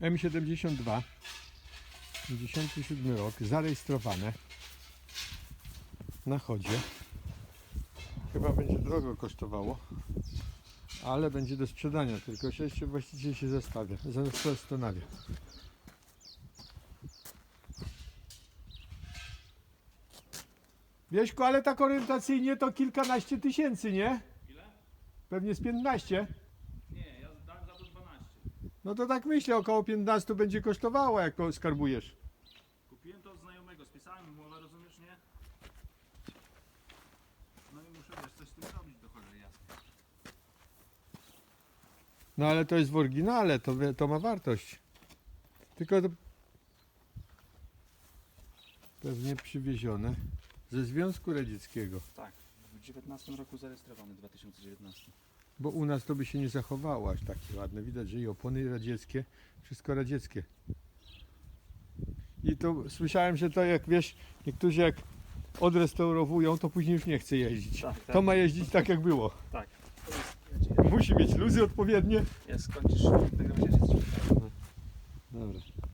M72 57 rok, zarejestrowane na chodzie. Chyba będzie drogo kosztowało, ale będzie do sprzedania, tylko się jeszcze właściciel się zastawia, zastanawia. Wieśku, ale tak orientacyjnie to kilkanaście tysięcy, nie? Ile? Pewnie z 15. No to tak myślę, około 15 będzie kosztowało, jak go skarbujesz. Kupiłem to od znajomego, spisałem umowę, rozumiesz, nie? No i muszę, wiesz, coś z tym robić do cholery jasne. No ale to jest w oryginale, to, to ma wartość. Tylko to pewnie przywiezione ze Związku Radzieckiego, Tak, w 19 roku zarejestrowany, 2019. bo u nas to by się nie zachowało aż takie ładne. Widać, że i opony radzieckie, wszystko radzieckie. I to słyszałem, że to jak wiesz, niektórzy jak odrestaurowują, to później już nie chce jeździć. Tak, tak. To ma jeździć tak jak było. Tak. Musi mieć luzy odpowiednie. jest skończysz, tego się Dobra.